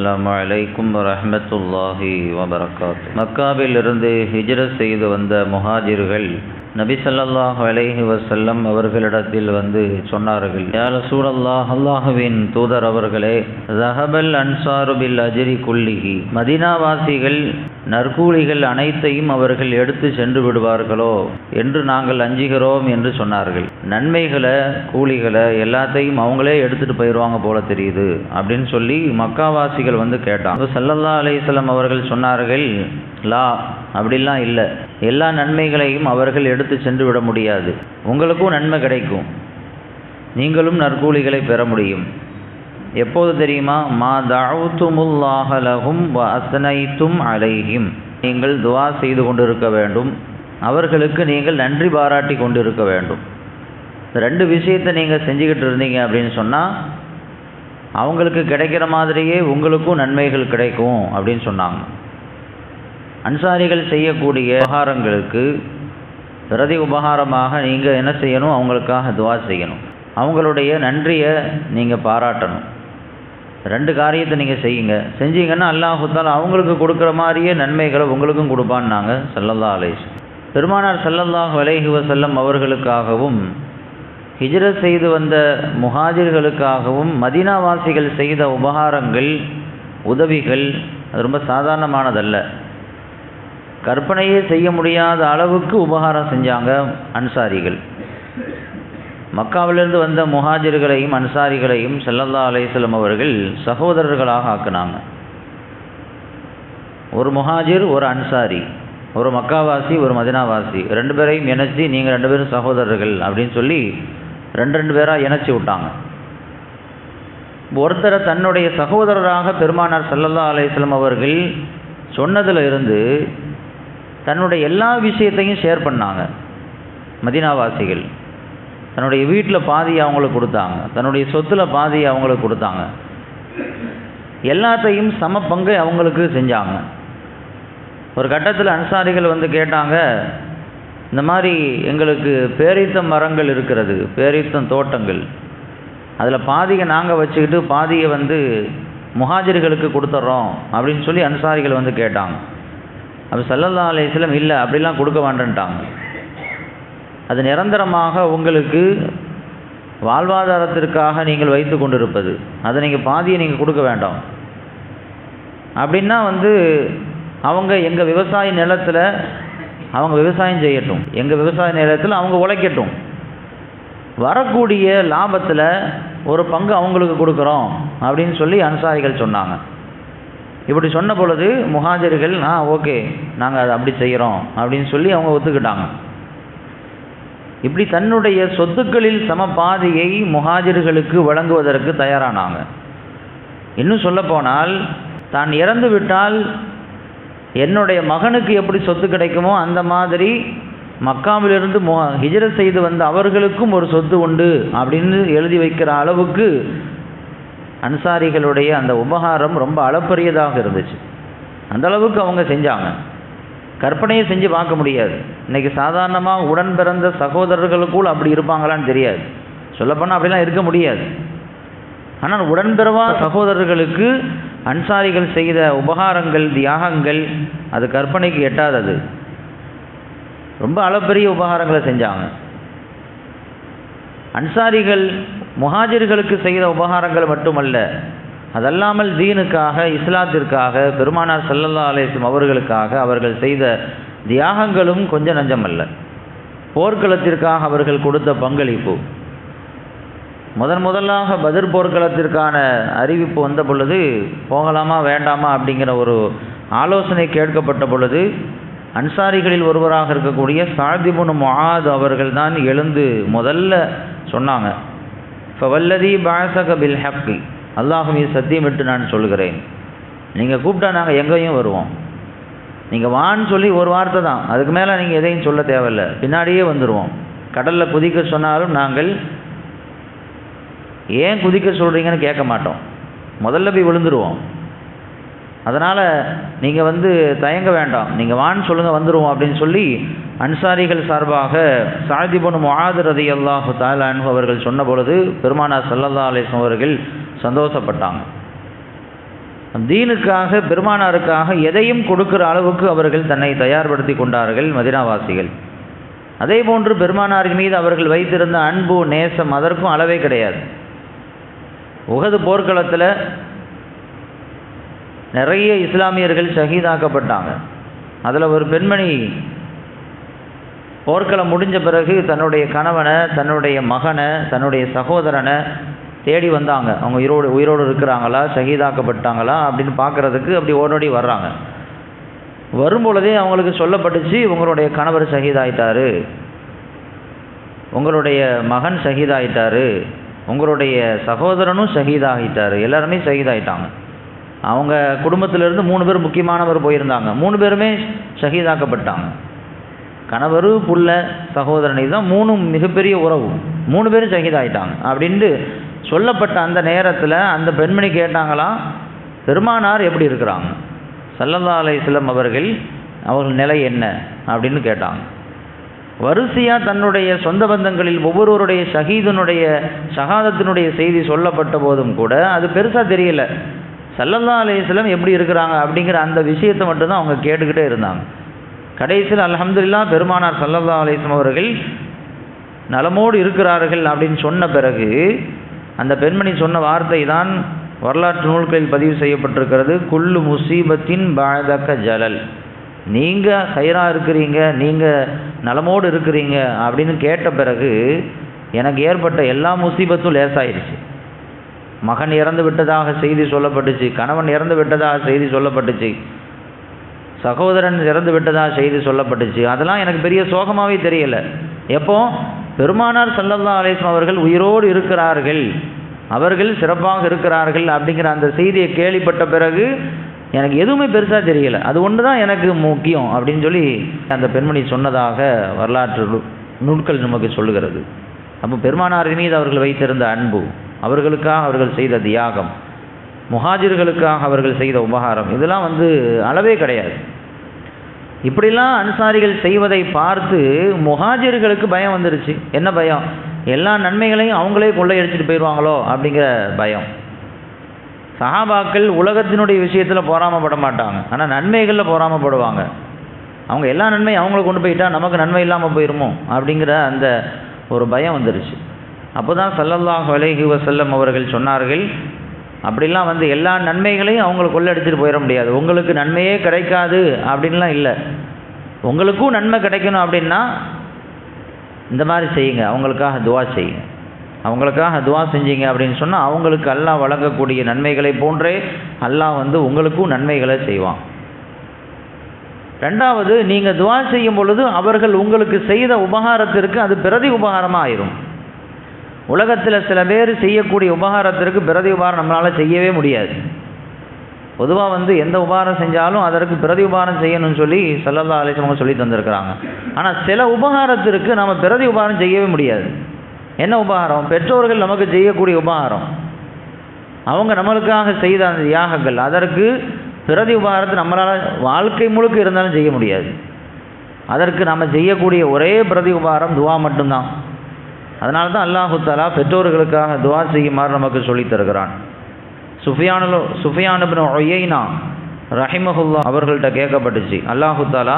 அலாம் அலைக்கும் வரஹ்மத்துல்லாஹி வபரகாத். மக்காவிலிருந்து ஹிஜ்ரத் செய்து வந்த முஹாஜிர்கள் நபி ஸல்லல்லாஹு அலைஹி வசல்லம் அவர்களிடத்தில் வந்து சொன்னார்கள் யா சூடல்லாஹ் அல்லாஹுவின் தூதர் அவர்களே ரஹபல் அன்சாரு பில் அஜ்ரி குல்லிஹி மதீனாவாசிகள் நற்கூலிகள் அனைத்தையும் அவர்கள் எடுத்து சென்று விடுவார்களோ என்று நாங்கள் அஞ்சுகிறோம் என்று சொன்னார்கள். நன்மைகளை கூலிகளை எல்லாத்தையும் அவங்களே எடுத்துட்டு போயிடுவாங்க போல தெரியுது அப்படின்னு சொல்லி மக்காவாசிகள் வந்து கேட்டாங்க. சல்லல்லா அலையம் அவர்கள் சொன்னார்கள் லா அப்படிலாம் இல்லை. எல்லா நன்மைகளையும் அவர்கள் எடுத்து சென்று விட முடியாது. உங்களுக்கும் நன்மை கிடைக்கும். நீங்களும் நற்கூலிகளை பெற முடியும். எப்போது தெரியுமா? மா தாவுத்துமுல்லாஹலகும் வசனைத்தும் அசனைத்தும் அலைஹிம். நீங்கள் துவா செய்து கொண்டிருக்க வேண்டும். அவர்களுக்கு நீங்கள் நன்றி பாராட்டி கொண்டிருக்க வேண்டும். ரெண்டு விஷயத்தை நீங்கள் செஞ்சுக்கிட்டு இருந்தீங்க அப்படின்னு சொன்னால் அவங்களுக்கு கிடைக்கிற மாதிரியே உங்களுக்கும் நன்மைகள் கிடைக்கும் அப்படின்னு சொன்னாங்க. அன்சாரிகள் செய்யக்கூடிய உபகாரங்களுக்கு பிரதி உபகாரமாக நீங்கள் என்ன செய்யணும்? அவங்களுக்காக துவா செய்யணும். அவங்களுடைய நன்றியை நீங்கள் பாராட்டணும். ரெண்டு காரியத்தை நீங்கள் செய்யுங்க. செஞ்சீங்கன்னா அல்லாஹுத்தால் அவங்களுக்கு கொடுக்குற மாதிரியே நன்மைகளை உங்களுக்கும் கொடுப்பான்னாங்க சல்லல்லா அலேஸ் பெருமானார் சல்லல்லாஹ் அலைஹி வசல்லம் அவர்களுக்காகவும் ஹிஜ்ரத் செய்து வந்த முஹாஜிர்களுக்காகவும் மதினாவாசிகள் செய்த உபகாரங்கள் உதவிகள் அது ரொம்ப சாதாரணமானதல்ல. கற்பனையே செய்ய முடியாத அளவுக்கு உபகாரம் செஞ்சாங்க அன்சாரிகள். மக்காவிலிருந்து வந்த முஹாஜிர்களையும் அன்சாரிகளையும் செல்லல்லா அலையம் அவர்கள் சகோதரர்களாக ஆக்குனாங்க. ஒரு முஹாஜிர் ஒரு அன்சாரி ஒரு மக்காவாசி ஒரு மதினாவாசி. ரெண்டு பேரையும் இணைச்சி நீங்கள் ரெண்டு பேரும் சகோதரர்கள் அப்படின்னு சொல்லி ரெண்டு ரெண்டு பேராக இணைச்சி விட்டாங்க. ஒருத்தரை தன்னுடைய சகோதரராக பெருமானார் சல்லல்லா அலையம் அவர்கள் சொன்னதில் இருந்து தன்னுடைய எல்லா விஷயத்தையும் ஷேர் பண்ணாங்க. மதினாவாசிகள். தன்னுடைய வீட்டில் பாதி அவங்களுக்கு கொடுத்தாங்க. தன்னுடைய சொத்தில் பாதி அவங்களுக்கு கொடுத்தாங்க. எல்லாத்தையும் சம பங்கை அவங்களுக்கு செஞ்சாங்க. ஒரு கட்டத்தில் அன்சாரிகள் வந்து கேட்டாங்க இந்த மாதிரி எங்களுக்கு பேரித்த மரங்கள் இருக்கிறது பேரித்தம் தோட்டங்கள். அதில் பாதியை நாங்கள் வச்சுக்கிட்டு பாதியை வந்து முஹாஜிர்களுக்கு கொடுத்துட்றோம் அப்படின்னு சொல்லி அன்சாரிகள் வந்து கேட்டாங்க. அப்போ சல்லல்லா அலையம் இல்லை அப்படிலாம் கொடுக்க வேண்டன்ட்டாங்க அது நிரந்தரமாக உங்களுக்கு வாழ்வாதாரத்திற்காக நீங்கள் வைத்து கொண்டிருப்பது. அதை நீங்கள் பாதியை நீங்கள் கொடுக்க வேண்டாம். அப்படின்னா வந்து அவங்க எங்கள் விவசாய நிலத்தில் அவங்க விவசாயம் செய்யட்டும். எங்கள் விவசாய நிலத்தில் அவங்க உழைக்கட்டும். வரக்கூடிய லாபத்தில் ஒரு பங்கு அவங்களுக்கு கொடுக்குறோம் அப்படின்னு சொல்லி அன்சாரிகள் சொன்னாங்க. இப்படி சொன்ன பொழுது முஹாஜர்கள் ஆ ஓகே நாங்கள் அதை அப்படி செய்கிறோம் அப்படின்னு சொல்லி அவங்க ஒத்துக்கிட்டாங்க. இப்படி தன்னுடைய சொத்துக்களில் சம பாதியை முஹாஜிர்களுக்கு வழங்குவதற்கு தயாரானாங்க. இன்னும் சொல்லப்போனால் தான் இறந்து விட்டால் என்னுடைய மகனுக்கு எப்படி சொத்து கிடைக்குமோ அந்த மாதிரி மக்காவிலிருந்து மொ ஹிஜரத் செய்து வந்த அவர்களுக்கும் ஒரு சொத்து உண்டு அப்படின்னு எழுதி வைக்கிற அளவுக்கு அன்சாரிகளுடைய அந்த உபகாரம் ரொம்ப அளப்பரியதாக இருந்துச்சு. அந்த அளவுக்கு அவங்க செஞ்சாங்க. கற்பனையை செஞ்சு பார்க்க முடியாது. இன்றைக்கி சாதாரணமாக உடன் பிறந்த சகோதரர்களுக்குள் அப்படி இருப்பாங்களான்னு தெரியாது. சொல்லப்போனால் அப்படிலாம் இருக்க முடியாது. ஆனால் உடன்பிறவா சகோதரர்களுக்கு அன்சாரிகள் செய்த உபகாரங்கள் தியாகங்கள் அது கற்பனைக்கு எட்டாதது. ரொம்ப அளப்பெரிய உபகாரங்களை செஞ்சாங்க. அன்சாரிகள் முஹாஜிர்களுக்கு செய்த உபகாரங்கள் மட்டுமல்ல அதல்லாமல் தீனுக்காக இஸ்லாத்திற்காக பெருமானார் சல்லல்லா அலேஸ்லம் அவர்களுக்காக அவர்கள் செய்த தியாகங்களும் கொஞ்சம் நஞ்சமல்ல போர்க்களத்திற்காக அவர்கள் கொடுத்த பங்களிப்பு. முதன் முதலாக பதிர் போர்க்களத்திற்கான அறிவிப்பு வந்த பொழுது போகலாமா வேண்டாமா அப்படிங்கிற ஒரு ஆலோசனை கேட்கப்பட்ட பொழுது அன்சாரிகளில் ஒருவராக இருக்கக்கூடிய சாதிபுன் மொஹாத் அவர்கள் தான் எழுந்து முதல்ல சொன்னாங்க. ஃபவல்லதி பாசக பில் ஹக்கி சத்தியம் விட்டு நான் சொல்கிறேன் நீங்கள் கூப்பிட்டா நாங்கள் எங்கேயும் வருவோம். நீங்கள் வான்னு சொல்லி ஒரு வார்த்தை தான். அதுக்கு மேலே நீங்கள் எதையும் சொல்ல தேவையில்லை. பின்னாடியே வந்துடுவோம் கடலில் குதிக்க சொன்னாலும் நாங்கள் ஏன் குதிக்க சொல்கிறீங்கன்னு கேட்க மாட்டோம். முதல்ல போய் விழுந்துருவோம். அதனால் நீங்கள் வந்து தயங்க வேண்டாம். நீங்கள் வான்னு சொல்லுங்கள் வந்துடுவோம் அப்படின்னு சொல்லி அன்சாரிகள் சார்பாக சாதிபனு முஆது ரதி அல்லாஹு தாலான் அவர்கள் சொன்ன பொழுது பெருமானார் சல்லல்லா அலிஸ்லாம் அவர்கள் சந்தோஷப்பட்டாங்க. தீனுக்காக பெருமானாருக்காக எதையும் கொடுக்கிற அளவுக்கு அவர்கள் தன்னை தயார்படுத்தி கொண்டார்கள் மதினாவாசிகள். அதே போன்று பெருமானாரின் மீது அவர்கள் வைத்திருந்த அன்பு நேசம் அதற்கும் அளவே கிடையாது. உகது போர்க்களத்தில் நிறைய இஸ்லாமியர்கள் ஷஹீதாக்கப்பட்டாங்க. அதில் ஒரு பெண்மணி போர்க்களம் முடிஞ்ச பிறகு தன்னுடைய கணவனை தன்னுடைய மகனை தன்னுடைய சகோதரனை தேடி வந்தாங்க. அவங்க உயிரோடு உயிரோடு இருக்கிறாங்களா ஷஹீதாக்கப்பட்டாங்களா அப்படின்னு பார்க்குறதுக்கு அப்படி ஓடோடி வர்றாங்க. வரும்பொழுதே அவங்களுக்கு சொல்லப்பட்டுச்சு உங்களுடைய கணவர் ஷஹீதாயிட்டாரு உங்களுடைய மகன் ஷஹீதாயிட்டாரு உங்களுடைய சகோதரனும் ஷஹீதாகிட்டாரு எல்லாருமே ஷஹீதாயிட்டாங்க அவங்க குடும்பத்திலேருந்து மூணு பேர் முக்கியமானவர் போயிருந்தாங்க. மூணு பேருமே ஷஹீதாக்கப்பட்டாங்க கணவர் புள்ள சகோதரன் இதுதான் மூணும் மிகப்பெரிய உறவு. மூணு பேரும் சகிதாயிட்டாங்க. அப்படின்ட்டு சொல்லப்பட்ட அந்த நேரத்தில் அந்த பெண்மணி கேட்டாங்களாம் பெருமானார் எப்படி இருக்கிறாங்க? சல்லல்லா அலையம் அவர்கள் அவர்கள் நிலை என்ன? அப்படின்னு கேட்டாங்க. வரிசையாக தன்னுடைய சொந்த பந்தங்களில் ஒவ்வொருவருடைய ஷஹீதனுடைய சகாதத்தினுடைய செய்தி சொல்லப்பட்ட போதும் கூட அது பெருசாக தெரியல. சல்லல்லா அலையம் எப்படி இருக்கிறாங்க? அப்படிங்கிற அந்த விஷயத்தை மட்டும்தான் அவங்க கேட்டுக்கிட்டே இருந்தாங்க. கடைசியில் அலமதுல்லா பெருமானார் சல்லல்லா அலிஸ்லம் அவர்கள் நலமோடு இருக்கிறார்கள் அப்படின்னு சொன்ன பிறகு அந்த பெண்மணி சொன்ன வார்த்தை தான் வரலாற்று நூல்களில் பதிவு செய்யப்பட்டிருக்கிறது. குல்லு முசீபத்தின் பாதக்க ஜலல். நீங்கள் ஹைராக இருக்கிறீங்க நீங்கள் நலமோடு இருக்கிறீங்க அப்படின்னு கேட்ட பிறகு எனக்கு ஏற்பட்ட எல்லா முசீபத்தும் லேசாயிருச்சு. மகன் இறந்து விட்டதாக செய்தி சொல்லப்பட்டுச்சு கணவன் இறந்து விட்டதாக செய்தி சொல்லப்பட்டுச்சு. சகோதரன் இறந்து விட்டதா செய்தி சொல்லப்பட்டுச்சு. அதெல்லாம் எனக்கு பெரிய சோகமாகவே தெரியலை. எப்போ? பெருமானார் சல்லல்லா அலிஸ்லாம் அவர்கள் உயிரோடு இருக்கிறார்கள். அவர்கள் சிறப்பாக இருக்கிறார்கள் அப்படிங்கிற அந்த செய்தியை கேள்விப்பட்ட பிறகு எனக்கு எதுவுமே பெருசாக தெரியலை. அது ஒன்று தான் எனக்கு முக்கியம் அப்படின்னு சொல்லி அந்த பெண்மணி சொன்னதாக வரலாற்று நூல்கள் நமக்கு சொல்லுகிறது. அப்போ பெருமானாரின் மீது அவர்கள் வைத்திருந்த அன்பு அவர்களுக்காக அவர்கள் செய்த தியாகம் முஹாஜிர்களுக்காக அவர்கள் செய்த உபகாரம் இதெல்லாம் வந்து அளவே கிடையாது. இப்படிலாம் அன்சாரிகள் செய்வதை பார்த்து முஹாஜிர்களுக்கு பயம் வந்துருச்சு. என்ன பயம்? எல்லா நன்மைகளையும் அவங்களே கொள்ளையடிச்சிட்டு போயிடுவாங்களோ அப்படிங்கிற பயம். சஹாபாக்கள் உலகத்தினுடைய விஷயத்தில் பொறாமப்பட மாட்டாங்க. ஆனால் நன்மைகளில் பொறாமப்படுவாங்க. அவங்க எல்லா நன்மையும் அவங்கள கொண்டு போயிட்டா நமக்கு நன்மை இல்லாமல் போயிருமோ அப்படிங்கிற அந்த ஒரு பயம் வந்துருச்சு. அப்போ தான் சல்லல்லாஹ் அலைஹி வசல்லம் அவர்கள் சொன்னார்கள் அப்படிலாம் வந்து எல்லா நன்மைகளையும் அவங்களுக்கு எடுத்துகிட்டு போயிட முடியாது. உங்களுக்கு நன்மையே கிடைக்காது அப்படின்லாம் இல்லை. உங்களுக்கும் நன்மை கிடைக்கணும் அப்படின்னா இந்த மாதிரி செய்யுங்க. அவங்களுக்காக துவா செய்யுங்க. அவங்களுக்காக துவா செஞ்சீங்க அப்படின்னு சொன்னால் அவங்களுக்கு அல்லாஹ் வழங்கக்கூடிய நன்மைகளை போன்றே அல்லாஹ் வந்து உங்களுக்கும் நன்மைகளை செய்வான். ரெண்டாவது நீங்கள் துவா செய்யும் பொழுது அவர்கள் உங்களுக்கு செய்த உபகாரத்திற்கு அது பிரதி உபகாரமாக ஆயிரும். உலகத்தில் சில பேர் செய்யக்கூடிய உபகாரத்திற்கு பிரதி உபகாரம் நம்மளால் செய்யவே முடியாது. பொதுவாக வந்து எந்த உபகாரம் செஞ்சாலும் அதற்கு பிரதி உபகாரம் செய்யணும்னு சொல்லி சல்லல்லா அலிசமாக சொல்லி தந்திருக்கிறாங்க. ஆனால் சில உபகாரத்திற்கு நம்ம பிரதி உபகாரம் செய்யவே முடியாது. என்ன உபகாரம்? பெற்றோர்கள் நமக்கு செய்யக்கூடிய உபகாரம். அவங்க நம்மளுக்காக செய்த அந்த தியாகங்கள் அதற்கு பிரதி உபகாரத்தை நம்மளால் வாழ்க்கை முழுக்க இருந்தாலும் செய்ய முடியாது. அதற்கு நம்ம செய்யக்கூடிய ஒரே பிரதி உபகாரம் துவா மட்டும்தான். அதனால தான் அல்லாஹு தாலா பெற்றோர்களுக்காக துவா செய்யுமாறு நமக்கு சொல்லித் தருகிறான். சுஃபியானு சுஃபியானுபின் ஒய்யினா ரஹிமஹுல்லா அவர்கள்ட்ட கேட்கப்பட்டுச்சு. அல்லாஹு தாலா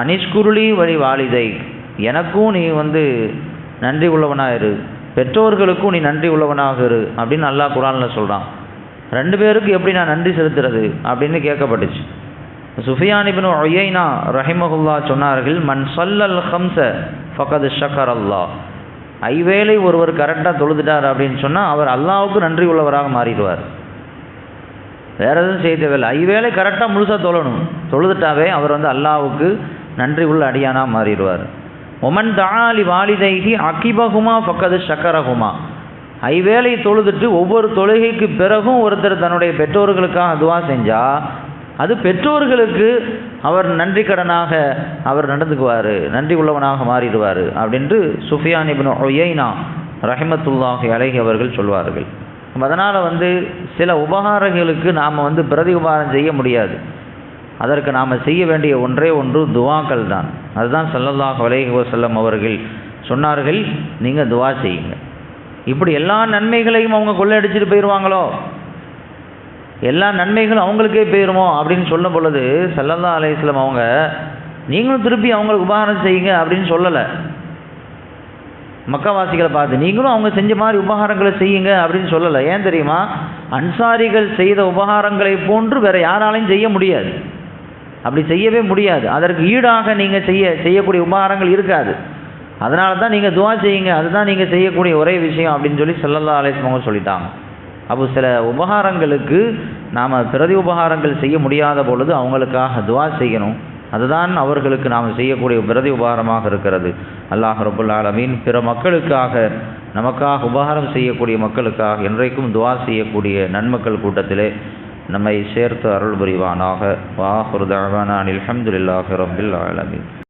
அனிஷ்குருளி வழி வாலிதை எனக்கும் நீ வந்து நன்றி உள்ளவனாக இரு. பெற்றோர்களுக்கும் நீ நன்றி உள்ளவனாக இரு. அப்படின்னு அல்லாஹ் குரானில் சொல்கிறான் ரெண்டு பேருக்கு எப்படி நான் நன்றி செலுத்துறது? அப்படின்னு கேட்கப்பட்டுச்சு. சுஃபியானிபின் ஒய்யினா ரஹிமஹுல்லா சொன்னார்கள் மன் சொல்லல் ஹம்ச ஃபகது ஷக்கர் அல்லாஹ் ஐவேளை ஒருவர் கரெக்டாக தொழுதுட்டார் அப்படின்னு சொன்னால் அவர் அல்லாவுக்கு நன்றி உள்ளவராக மாறிடுவார். வேற எதுவும் செய்ய தேவையில்லை. ஐவேளை கரெக்டாக முழுசாக தொழணும். தொழுதுட்டாவே அவர் வந்து அல்லாவுக்கு நன்றி உள்ள அடியானாக மாறிடுவார். ஒமன் தாலி வாலிதைகி அகிபகுமா பக்கது சக்கரகுமா ஐவேளை தொழுதுட்டு ஒவ்வொரு தொழுகைக்கு பிறகும் ஒருத்தர் தன்னுடைய பெற்றோர்களுக்காக அதுவாக செஞ்சால் அது பெற்றோர்களுக்கு அவர் நன்றி கடனாக அவர் நடந்துக்குவார். நன்றி உள்ளவனாக மாறிடுவார் அப்படின்று சுஃபியான் இபின் ஒய்யினா ரஹிமத்துல்லாஹி அழகி அவர்கள் சொல்வார்கள். அதனால் வந்து சில உபகாரங்களுக்கு நாம் வந்து பிரதி உபகாரம் செய்ய முடியாது. அதற்கு நாம் செய்ய வேண்டிய ஒன்றே ஒன்று துவாக்கள் தான். அதுதான் சல்லல்லாஹ் வலைஹி வசல்லம் அவர்கள் சொன்னார்கள் நீங்கள் துவா செய்யுங்க. இப்படி எல்லா நன்மைகளையும் அவங்க கொள்ளையடிச்சிட்டு போயிடுவாங்களோ எல்லா நன்மைகளும் அவங்களுக்கே போயிருமோ அப்படின்னு சொல்லும் பொழுது சல்லல்லா அலையம் அவங்க நீங்களும் திருப்பி அவங்களுக்கு உபகாரம் செய்யுங்க அப்படின்னு சொல்லலை. மக்காவாசிகளை பார்த்து நீங்களும் அவங்க செஞ்ச மாதிரி உபகாரங்களை செய்யுங்க அப்படின்னு சொல்லலை. ஏன் தெரியுமா? அன்சாரிகள் செய்த உபகாரங்களை போன்று வேற யாராலையும் செய்ய முடியாது. அப்படி செய்யவே முடியாது. அதற்கு ஈடாக நீங்கள் செய்ய செய்யக்கூடிய உபகாரங்கள் இருக்காது. அதனால தான் நீங்கள் துவா செய்யுங்க. அதுதான் நீங்கள் செய்யக்கூடிய ஒரே விஷயம் அப்படின்னு சொல்லி செல்லல்லா அலிஸ்லம் சொல்லிட்டாங்க. அப்போ சில உபகாரங்களுக்கு நாம் பிரதி உபகாரங்கள் செய்ய முடியாத பொழுது அவங்களுக்காக துவா செய்யணும். அதுதான் அவர்களுக்கு நாம் செய்யக்கூடிய பிரதி உபகாரமாக இருக்கிறது. அல்லாஹ் ரபுல் ஆலமீன் பிற மக்களுக்காக நமக்காக உபகாரம் செய்யக்கூடிய மக்களுக்காக என்றைக்கும் துவா செய்யக்கூடிய நன்மக்கள் கூட்டத்திலே நம்மை சேர்த்து அருள் புரிவானாக. வாஹுர் தவானான் அலமதுல்லாஹி ரபில் ஆலமீன்.